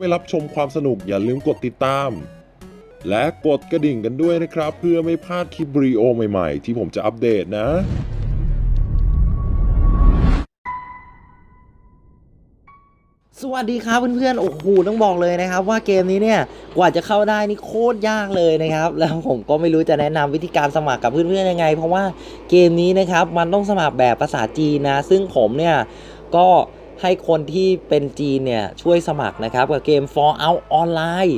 ไม่รับชมความสนุกอย่าลืมกดติดตาม และกดกระดิ่งกันด้วยนะครับ เพื่อไม่พลาดคลิปวิดีโอใหม่ๆ ที่ผมจะอัปเดตนะ สวัสดีครับเพื่อนๆ โอ้โหต้องบอกเลยนะครับ ว่าเกมนี้เนี่ยกว่าจะเข้าได้นี่โคตรยากเลยนะครับ แล้วผมก็ไม่รู้จะแนะนำวิธีการสมัครกับเพื่อนๆยังไง เพราะว่าเกมนี้นะครับมันต้องสมัครแบบภาษาจีนนะ ซึ่งผมเนี่ยก็ ให้คนที่เป็นจีนเนี่ยช่วยสมัครนะครับกับเกม Fallout Online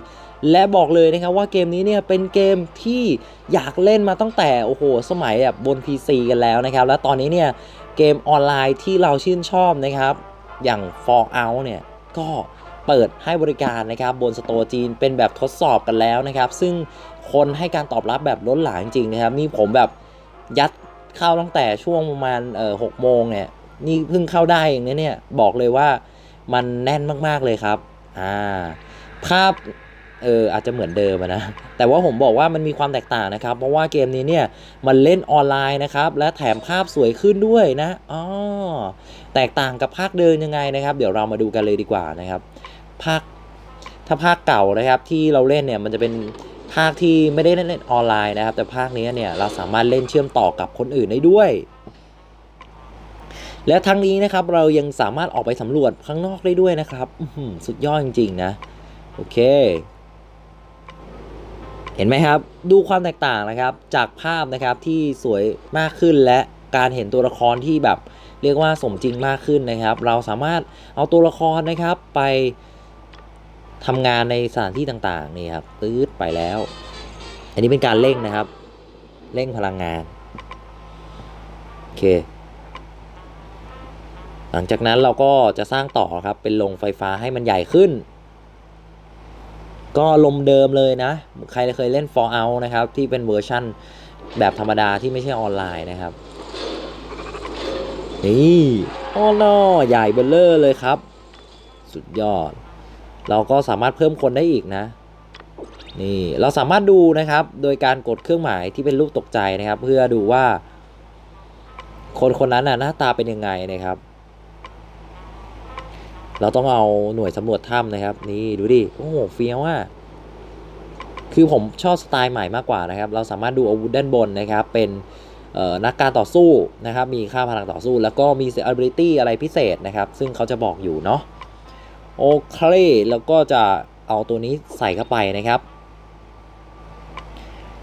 และบอกเลยนะครับว่าเกมนี้เนี่ยเป็นเกมที่อยากเล่นมาตั้งแต่โอ้โหสมัยแบบบน PC กันแล้วนะครับ แล้วตอนนี้เนี่ยเกมออนไลน์ที่เราชื่นชอบนะครับ อย่าง Fallout เนี่ยก็เปิดให้บริการนะครับบนสโตร์จีนเป็นแบบทดสอบกันแล้วนะครับ ซึ่งคนให้การตอบรับแบบล้นหลามจริงๆนะครับ นี่ผมแบบยัดเข้าตั้งแต่ช่วงประมาณเอ่อหกโมงเนี่ย นี่เพิ่งเข้าได้เองนะเนี่ยบอกเลยว่ามันแน่นมากๆเลยครับอ่าภาพเอออาจจะเหมือนเดิมนะ แต่ว่าผมบอกว่ามันมีความแตกต่างนะครับ เพราะว่าเกมนี้เนี่ยมันเล่นออนไลน์นะครับ และแถมภาพสวยขึ้นด้วยนะอ๋อแตกต่างกับภาคเดิมยังไงนะครับ เดี๋ยวเรามาดูกันเลยดีกว่านะครับ ภาคถ้าภาคเก่านะครับที่เราเล่นเนี่ยมันจะเป็นภาคที่ไม่ได้เล่นออนไลน์นะครับ แต่ภาคนี้เนี่ยเราสามารถเล่นเชื่อมต่อกับคนอื่นได้ด้วย และทั้งนี้นะครับเรายังสามารถออกไปสำรวจข้างนอกได้ด้วยนะครับสุดยอดจริงๆนะ โอเค เห็นไหมครับ ดูความแตกต่างนะครับ จากภาพนะครับที่สวยมากขึ้นและการเห็นตัวละครที่แบบ เรียกว่าสมจริงมากขึ้นนะครับ เราสามารถเอาตัวละครนะครับไปทำงานในสถานที่ต่างๆนี่ครับปื๊ดไปแล้ว อันนี้เป็นการเร่งนะครับ เร่งพลังงาน โอเค หลังจากนั้นเราก็จะสร้างต่อครับเป็นโรงไฟฟ้าให้มันใหญ่ขึ้น ก็ลมเดิมเลยนะ ใครเคยเล่น Fallout นะครับ ที่เป็นเวอร์ชั่นแบบธรรมดาที่ไม่ใช่ออนไลน์นะครับ นี่อ้อนอใหญ่เบลเลอร์เลยครับ สุดยอด เราก็สามารถเพิ่มคนได้อีกนะนี่เราสามารถดูนะครับ โดยการกดเครื่องหมายที่เป็นรูปตกใจนะครับ เพื่อดูว่า คนคนนั้นน่ะหน้าตาเป็นยังไงนะครับ เราต้องเอาหน่วยสำรวจถ้ำนะครับ นี่ดูดิโอ้โหเฟี้ยวอะคือผมชอบสไตล์ใหม่มากกว่านะครับ เราสามารถดูอาวุธด้านบนนะครับ เป็นนักการต่อสู้นะครับ มีค่าพลังต่อสู้ แล้วก็มี ability อะไรพิเศษนะครับ ซึ่งเขาจะบอกอยู่เนาะโอเคแล้วก็จะเอาตัวนี้ใส่เข้าไปนะครับ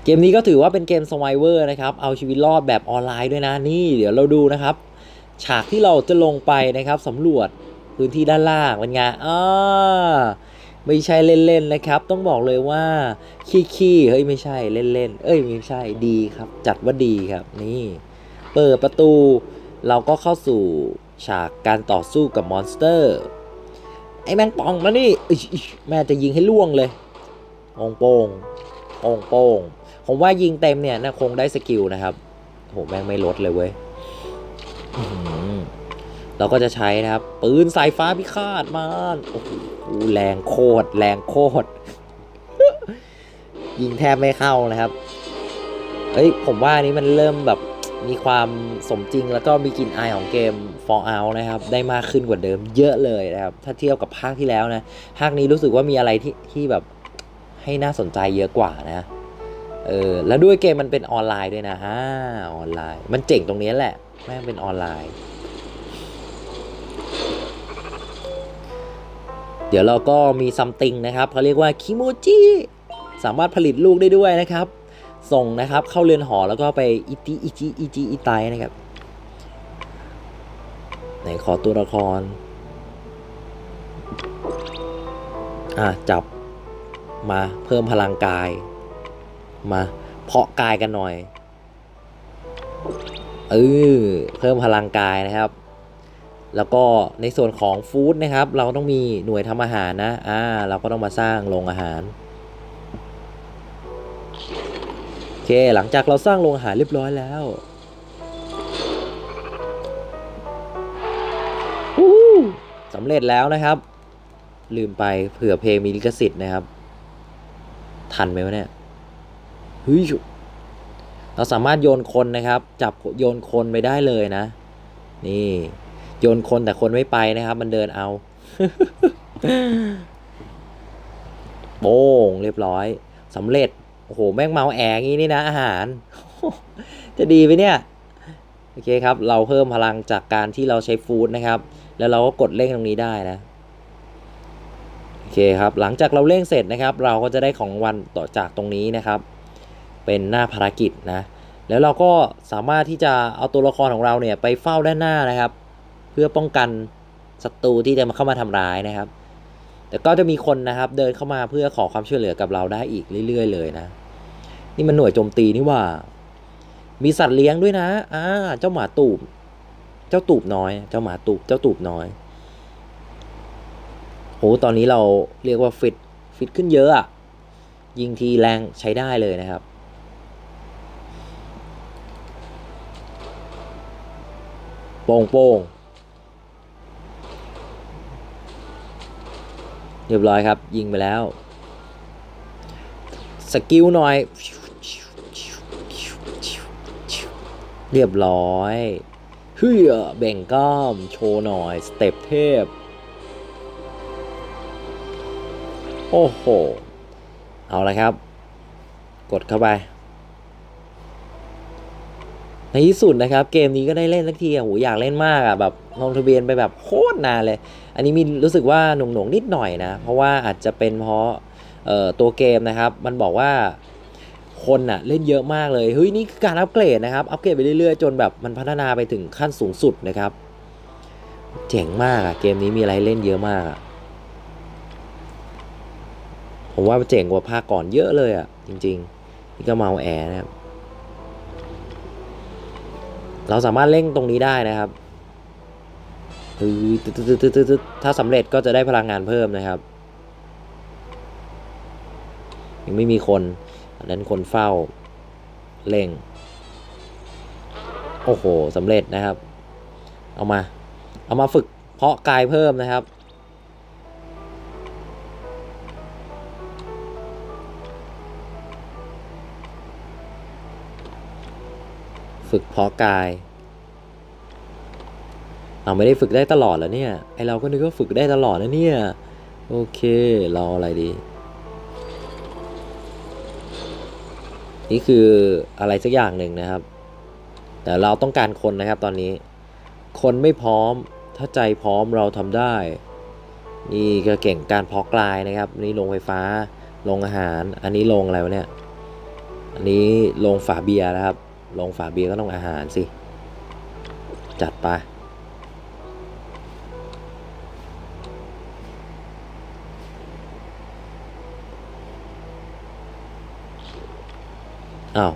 เกมนี้ก็ถือว่าเป็นเกม Survivor นะครับ เอาชีวิตรอดแบบออนไลน์ด้วยนะ นี่เดี๋ยวเราดูนะครับ ฉากที่เราจะลงไปนะครับสำรวจ พื้นที่ด้านล่างเป็นไงอ่าไม่ใช่เล่นๆนะครับ ต้องบอกเลยว่า ขี้ๆเฮ้ยไม่ใช่เล่นๆเอ้ยไม่ใช่ดีครับ จัดว่าดีครับ นี่ เปิดประตู เราก็เข้าสู่ฉากการต่อสู้กับมอนสเตอร์ ไอ้แมงป่องมานี่แม่จะยิงให้ล่วงเลยโองโป้งโองโป้งผมว่ายิงเต็มเนี่ยนะคงได้สกิลนะครับโหแม่งไม่ลดเลยเว้ย เราก็จะใช้นะครับ ปืนสายฟ้าพิฆาตมันโอ้โหแรงโคตรแรงโคตรยิงแทบไม่เข้านะครับเฮ้ยผมว่านี้มันเริ่มแบบมีความสมจริงแล้วก็มีกลิ่นอายของเกม Fallout นะครับ ได้มากขึ้นกว่าเดิมเยอะเลยนะครับ ถ้าเทียบกับภาคที่แล้วนะ ภาคนี้รู้สึกว่ามีอะไรที่ที่แบบให้น่าสนใจเยอะกว่านะเออแล้วด้วยเกมมันเป็นออนไลน์ด้วยนะฮ่าออนไลน์ มันเจ๋งตรงนี้แหละ แม่งเป็นออนไลน์ เดี๋ยวเราก็มีซัมติงนะครับเขาเรียกว่าคิโมจิสามารถผลิตลูกได้ด้วยนะครับ ส่งนะครับเข้าเรือนหอแล้วก็ไปอิจิอิจิอิจิอิไตนะครับไหนขอตัวละคร อะจับมาเพิ่มพลังกาย มาเพาะกายกันหน่อยเออเพิ่มพลังกายนะครับ แล้วก็ในส่วนของฟู้ดนะครับ เราต้องมีหน่วยทำอาหารนะอ่าเราก็ต้องมาสร้างโรงอาหารโอเคหลังจากเราสร้างโรงอาหารเรียบร้อยแล้วสำเร็จแล้วนะครับ ลืมไปเผื่อเพลงมีลิขสิทธิ์นะครับ ทันไหมวะเนี่ยเฮ้ยเราสามารถโยนคนนะครับ จับโยนคนไปได้เลยนะ นี่ โยนคนแต่คนไม่ไปนะครับ มันเดินเอา โป้งเรียบร้อยสำเร็จ โอ้โห แม่งเมาแอร์งี้นี่นะอาหาร จะดีไหมเนี่ย โอเคครับ เราเพิ่มพลังจากการที่เราใช้ฟู้ดนะครับ แล้วเราก็กดเร่งตรงนี้ได้นะโอเคครับ หลังจากเราเร่งเสร็จนะครับ เราก็จะได้ของรางวันต่อจากตรงนี้นะครับ เป็นหน้าภารกิจนะ แล้วเราก็สามารถที่จะเอาตัวละครของเราเนี่ยไปเฝ้าด้านหน้านะครับ พื่อป้องกันศัตรูที่จะมาเข้ามาทำร้ายนะครับ แต่ก็จะมีคนนะครับ เดินเข้ามาเพื่อขอความช่วยเหลือกับเราได้อีกเรื่อย ๆ เลยนะ นี่มันหน่วยโจมตีนี่ว่า มีสัตว์เลี้ยงด้วยนะอ่าเจ้าหมาตูบ เจ้าตูบน้อย เจ้าหมาตูบ เจ้าตูบน้อยโหตอนนี้เราเรียกว่าฟิตฟิตขึ้นเยอะอะยิงทีแรงใช้ได้เลยนะครับ โป่งโป่ง เรียบร้อยครับ ยิงไปแล้ว สกิลหน่อย เรียบร้อยเฮ้ยแบ่งกล้ามโชว์หน่อย สเต็ปเทพ โอ้โห เอาละครับ กดเข้าไป ในที่สุดนะครับ เกมนี้ก็ได้เล่นสักทีอะโหอยากเล่นมากอะแบบลงทะเบียนไปแบบโคตรนานเลย อันนี้มีรู้สึกว่าหน่งหน่งนิดหน่อยนะ เพราะว่าอาจจะเป็นเพราะเอ่อตัวเกมนะครับ มันบอกว่าคนอะเล่นเยอะมากเลยเฮ้ยนี่คือการอัปเกรดนะครับอัปเกรดไปเรื่อยๆ จนแบบมันพัฒนาไปถึงขั้นสูงสุดนะครับ เจ๋งมากอะเกมนี้มีอะไรเล่นเยอะมากอะผมว่าเจ๋งกว่าภาคก่อนเยอะเลยอะจริงๆ นี่ก็เมาแอนะครับ เราสามารถเร่งตรงนี้ได้นะครับคือถ้าสำเร็จก็จะได้พลังงานเพิ่มนะครับ ยังไม่มีคนอันนั้นคนเฝ้าเร่ง โอ้โหสำเร็จนะครับ เอามา เอามาฝึกเพาะกายเพิ่มนะครับ ฝึกเพาะกาย เราไม่ได้ฝึกได้ตลอดแล้วเนี่ย ไอเราก็นึกว่าฝึกได้ตลอดนะเนี่ย โอเค เราอะไรดี นี่คืออะไรสักอย่างหนึ่งนะครับ แต่เราต้องการคนนะครับตอนนี้ คนไม่พร้อม ถ้าใจพร้อมเราทำได้ นี่ก็เก่งการเพาะกลายนะครับ นี่โรงไฟฟ้าโรงอาหาร อันนี้โรงอะไรวะเนี่ย อันนี้โรงฝาเบียร์นะครับ ลงฝาเบียร์ก็องอาหารสิ จัดไป อ้าว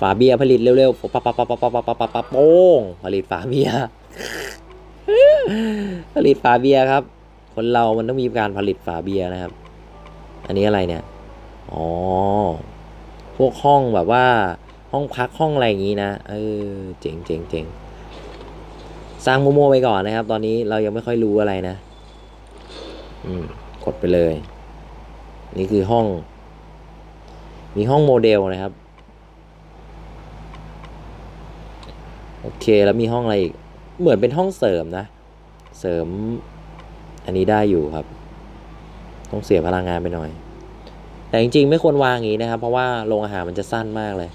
ฝาเบียร์ผลิตเร็วๆปั๊บปั๊บปั๊บปั๊บปั๊บปั๊บปั๊บโป้งผลิตฝาเบียร์ผลิตฝาเบียร์ครับ คนเรามันต้องมีการผลิตฝาเบียร์นะครับ อันนี้อะไรเนี่ย อ๋อ พวกห้องแบบว่า ห้องพักห้องอะไรอย่างนี้นะ เออ เจ๋งเจ๋งเจ๋งสร้างโมโมไปก่อนนะครับ ตอนนี้เรายังไม่ค่อยรู้อะไรนะ อืม กดไปเลย นี่คือห้อง มีห้องโมเดลนะครับ โอเค แล้วมีห้องอะไรอีก เหมือนเป็นห้องเสริมนะ เสริม อันนี้ได้อยู่ครับ ต้องเสียพลังงานไปหน่อย แต่จริงๆ ไม่ควรวางอย่างนี้นะครับ เพราะว่าโรงอาหารมันจะสั้นมากเลย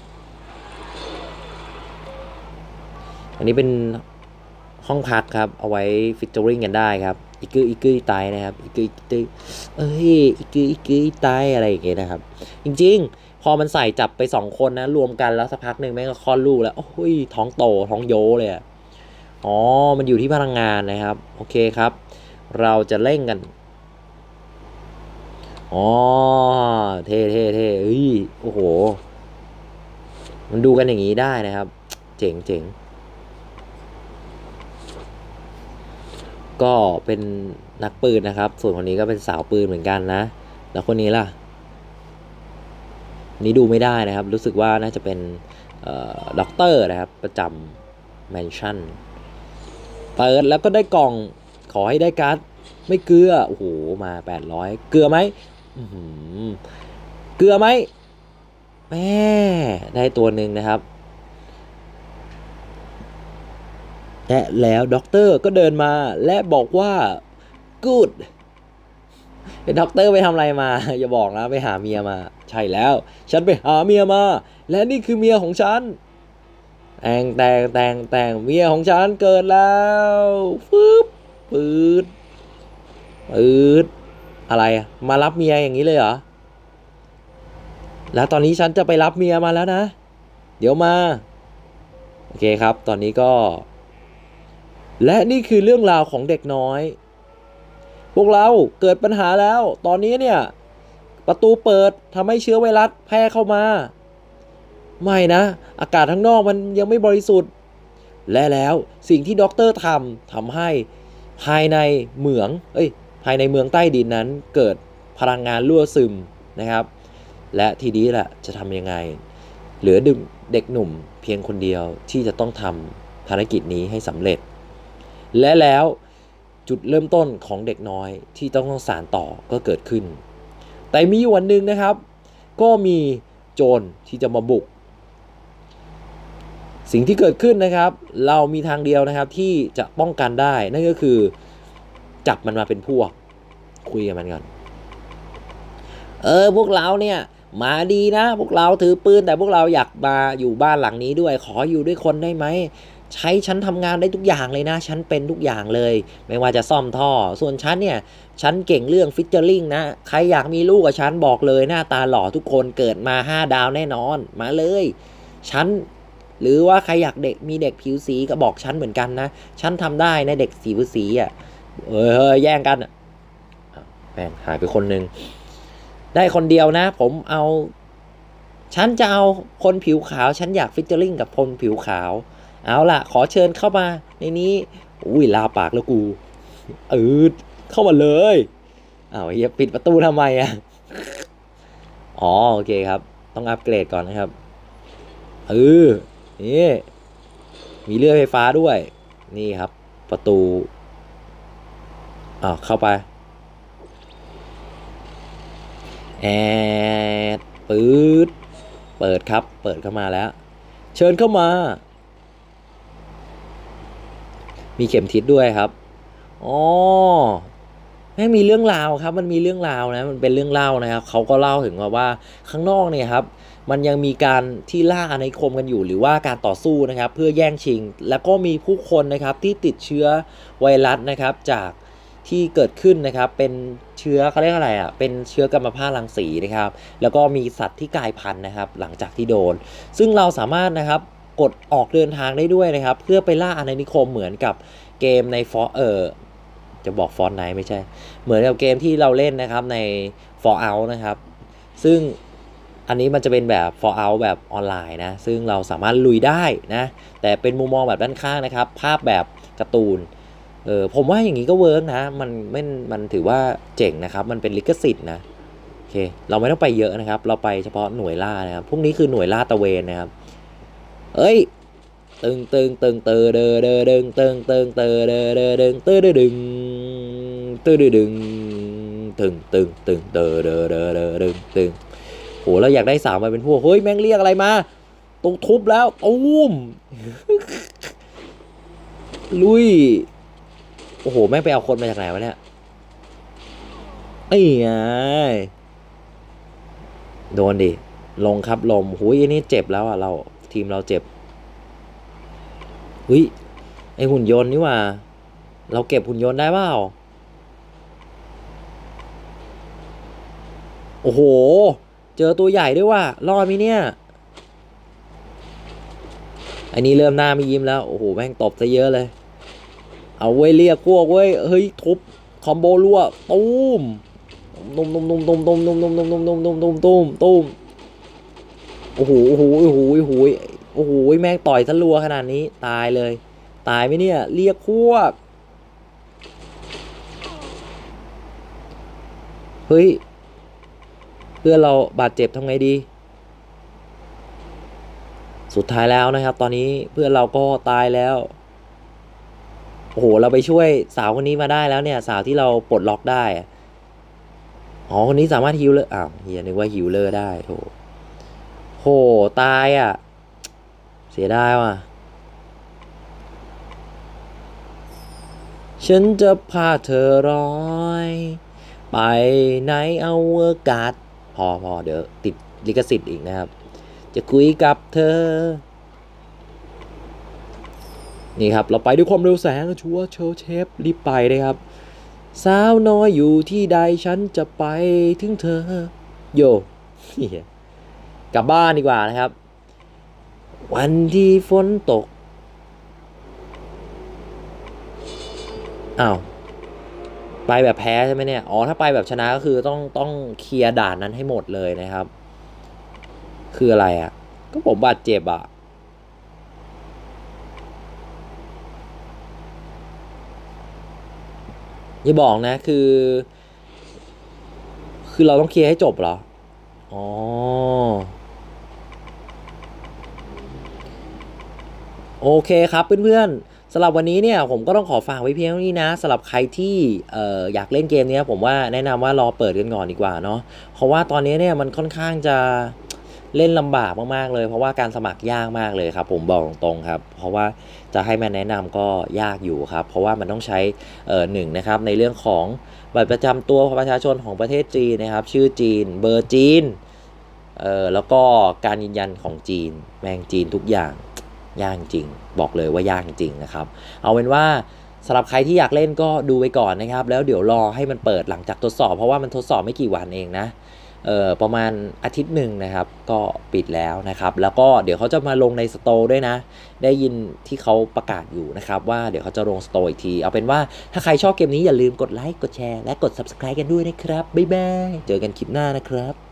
อันนี้เป็นห้องพักครับ เอาไว้ฟิชเจอริงกันได้ครับอีกกืออีกกืออีไตนะครับอีกกืออีกกือเอ้ยอีกกืออีกกืออีไตอะไรอย่างเงี้ยนะครับ จริง ๆ พอมันใส่จับไปสองคนนะ รวมกันแล้วสักพักหนึ่งแม่งก็คลอดลูกแล้ว โอ้ยท้องโตท้องโยเลยอ๋อ มันอยู่ที่พลังงานนะครับ โอเคครับ เราจะเร่งกัน อ๋อ เท่เท่เท่เฮ้ย โอ้โห มันดูกันอย่างนี้ได้นะครับ เจ๋งเจ๋งก็เป็นนักปืนนะครับ ส่วนคนนี้ก็เป็นสาวปืนเหมือนกันนะ แล้วคนนี้ล่ะ นี้ดูไม่ได้นะครับ รู้สึกว่าน่าจะเป็นด็อกเตอร์นะครับ ประจำแมนชั่น เปิดแล้วก็ได้กล่อง ขอให้ได้การ์ด ไม่เกลือ โอ้โห มา 800 เกลือไหม เกลือไหมแม่ได้ตัวหนึ่งนะครับ และแล้วด็อกเตอร์ก็เดินมาและบอกว่า good เป็นด็อกเตอร์ไปทำอะไรมา อย่าบอกนะไปหาเมียมา ใช่แล้ว ฉันไปหาเมียมา และนี่คือเมียของฉันแต่งแต่งแต่งแต่งเมียของฉันเกิดแล้วฟึบปืดปืด อะไรอะมารับเมียอย่างนี้เลยเหรอ แล้วตอนนี้ฉันจะไปรับเมียมาแล้วนะ เดี๋ยวมา โอเคครับ ตอนนี้ก็ และนี่คือเรื่องราวของเด็กน้อย พวกเราเกิดปัญหาแล้ว ตอนนี้เนี่ย ประตูเปิดทำให้เชื้อไวรัสแพร่เข้ามา ไม่นะ อากาศข้างนอกมันยังไม่บริสุทธิ์ และแล้วสิ่งที่ด็อกเตอร์ทำทำให้ภายในเหมือง เอ้ย ภายในเมืองใต้ดินนั้นเกิดพลังงานรั่วซึมนะครับ และทีนี้แหละจะทำยังไง เหลือดึงเด็กหนุ่มเพียงคนเดียวที่จะต้องทำภารกิจนี้ให้สำเร็จ และแล้วจุดเริ่มต้นของเด็กน้อยที่ต้องต้องสารต่อก็เกิดขึ้น แต่มีวันหนึ่งนะครับ ก็มีโจรที่จะมาบุก สิ่งที่เกิดขึ้นนะครับ เรามีทางเดียวนะครับที่จะป้องกันได้นั่นก็คือ จับมันมาเป็นพวก คุยกับมันก่อนเออพวกเราเนี่ย มาดีนะ พวกเราถือปืนแต่พวกเราอยากมาอยู่บ้านหลังนี้ด้วย ขออยู่ด้วยคนได้ไหมใช้ฉันทำงานได้ทุกอย่างเลยนะ ฉันเป็นทุกอย่างเลย ไม่ว่าจะซ่อมท่อ ส่วนฉันเนี่ย ฉันเก่งเรื่องฟิชเจอร์ลิงนะ ใครอยากมีลูกกับฉันบอกเลยหน้าตาหล่อทุกคนเกิดมา 5 ดาวแน่นอน มาเลย ฉัน หรือว่าใครอยากเด็กมีเด็กผิวสีก็บอกฉันเหมือนกันนะ ฉันทำได้นะเด็กสีผิวสีอะ เออเฮ้ยแย่งกันอะแม่งหายไปคนหนึ่งได้คนเดียวนะ ผมเอา ฉันจะเอาคนผิวขาว ฉันอยากฟิชเจอริงกับคนผิวขาว เอาล่ะ ขอเชิญเข้ามาในนี้อุ้ยลาปากแล้วกูเออเข้ามาเลยอ้าวเฮียปิดประตูทำไมอะอ๋อโอเคครับ ต้องอัปเกรดก่อนนะครับเออนี่มีเลื่อยไฟฟ้าด้วย นี่ครับ ประตู อ้าเข้าไปแอดปืดเปิดครับ เปิดเข้ามาแล้ว เชิญเข้ามา มีเข็มทิศด้วยครับอ๋อแม่งมีเรื่องราวครับ มันมีเรื่องราวนะ มันเป็นเรื่องเล่านะครับเขาก็เล่าถึงว่าว่าข้างนอกเนี่ยครับ มันยังมีการที่ล่าอาณานิคมกันอยู่ หรือว่าการต่อสู้นะครับ เพื่อแย่งชิง แล้วก็มีผู้คนนะครับที่ติดเชื้อไวรัสนะครับ จาก ที่เกิดขึ้นนะครับ เป็นเชื้อเขาเรียกอะไรอะ เป็นเชื้อกรรมพันธุ์รังสีนะครับ แล้วก็มีสัตว์ที่กลายพันธุ์นะครับ หลังจากที่โดน ซึ่งเราสามารถนะครับกดออกเดินทางได้ด้วยนะครับ เพื่อไปล่าอาณานิคมเหมือนกับเกมในฟอเออจะบอกฟอนไนไม่ใช่ เหมือนกับเกมที่เราเล่นนะครับใน For Out นะครับ ซึ่งอันนี้มันจะเป็นแบบ For Out แบบออนไลน์นะ ซึ่งเราสามารถลุยได้นะ แต่เป็นมุมมองแบบด้านข้างนะครับ ภาพแบบการ์ตูน เออผมว่าอย่างนี้ก็เวิร์กนะ มันไม่มันถือว่าเจ๋งนะครับ มันเป็นลิขสิทธิ์นะโอเค เราไม่ต้องไปเยอะนะครับ เราไปเฉพาะหน่วยล่านะครับ พวกนี้คือหน่วยล่าตะเวนนะครับ เอ้ย ตึงตึงตึงเตอเดอเดอดึงตึงตึงเตอเดอเดอดึงตึงดึงตึงดึงตึงตึงตึงเดอเดอเดอเดอดึงตึงโหเราอยากได้สาวมาเป็นพวกเฮ้ยแม่งเรียกอะไรมาตุกทุบแล้วตุ้มลุย โอ้โห แม่งไปเอาคนมาจากไหนวะเนี่ยไอ้ไงโดนดิ ลงครับลมหุยอันนี้เจ็บแล้วอะเราทีมเราเจ็บหุยไอหุ่นยนต์นี่ว่า เราเก็บหุ่นยนต์ได้เปล่าโอ้โห เจอตัวใหญ่ด้วยว่ะรอดไหมเนี่ย อันนี้เริ่มหน้าไม่ยิ้มแล้ว โอ้โห แม่งตบซะเยอะเลย เอาไว้ยเรียกพวกเว้ยเฮ้ยทุบคอมโบรัวตูมตุ้มตุ้มตุ้มตุ้มตุ้มตุ้มตุ้มตุ้มตุ้มตุ้มตุ้มตุ้มตุ้มตุ้มโอ้โหโอ้โหโอ้โหโอ้โหโอ้โหแม่งต่อยทะลัวขนาดนี้ตายเลย ตายไหมเนี่ย เรียกพวกเฮ้ยเพื่อนเราบาดเจ็บทำไงดี สุดท้ายแล้วนะครับ ตอนนี้เพื่อนเราก็ตายแล้ว โอ้โหเราไปช่วยสาวคนนี้มาได้แล้วเนี่ย สาวที่เราปลดล็อกได้อ๋อคนนี้สามารถฮิวเลอร์อ้าวเฮียนึกว่าฮิวเลอร์ได้โถโหตายอะ เสียดายว่ะ ฉันจะพาเธอร้อย ไปในอวกาศพอพอเดี๋ยวติดลิขสิทธิ์อีกนะครับ จะคุยกับเธอ นี่ครับ เราไปด้วยความเร็วแสงชัวเชลเชฟรีบไปเลยครับ สาวน้อยอยู่ที่ใดฉันจะไปถึงเธอโยเหี้ยกลับบ้านดีกว่านะครับ วันที่ฝนตกอ้าวไปแบบแพ้ใช่ไหมเนี่ย อ๋อ ถ้าไปแบบชนะก็คือต้องต้องเคลียร์ด่านนั้นให้หมดเลยนะครับ คืออะไรอะ่ะ ก็ผมบาดเจ็บอะ่ะ อย่าบอกนะ คือ คือเราต้องเคลียร์ให้จบเหรอ อ๋อ โอเคครับเพื่อนๆสำหรับวันนี้เนี่ยผมก็ต้องขอฝากไว้เพียงเท่านี้นะสำหรับใครที่อ่ออยากเล่นเกมนี้ผมว่าแนะนำว่ารอเปิดกันก่อนดีกว่าเนาะเพราะว่าตอนนี้เนี่ยมันค่อนข้างจะ เล่นลำบากมากๆเลย เพราะว่าการสมัครยากมากเลยครับ ผมบอกตรงๆครับ เพราะว่าจะให้มาแนะนำก็ยากอยู่ครับ เพราะว่ามันต้องใช้เอ่อหนึ่งนะครับในเรื่องของบัตรประจำตัวประชาชนของประเทศจีนนะครับ ชื่อจีน เบอร์จีนเอ่อแล้วก็การยืนยันของจีน แมงจีนทุกอย่างยากจริง บอกเลยว่ายากจริงนะครับ เอาเป็นว่าสำหรับใครที่อยากเล่นก็ดูไว้ก่อนนะครับ แล้วเดี๋ยวรอให้มันเปิดหลังจากทดสอบ เพราะว่ามันทดสอบไม่กี่วันเองนะ ประมาณอาทิตย์หนึ่งนะครับ ก็ปิดแล้วนะครับ แล้วก็เดี๋ยวเขาจะมาลงในสโตร์ด้วยนะ ได้ยินที่เขาประกาศอยู่นะครับ ว่าเดี๋ยวเขาจะลงสโตร์อีกที เอาเป็นว่าถ้าใครชอบเกมนี้อย่าลืมกดไลค์กดแชร์และกด subscribe กันด้วยนะครับ บ๊ายบาย เจอกันคลิปหน้านะครับ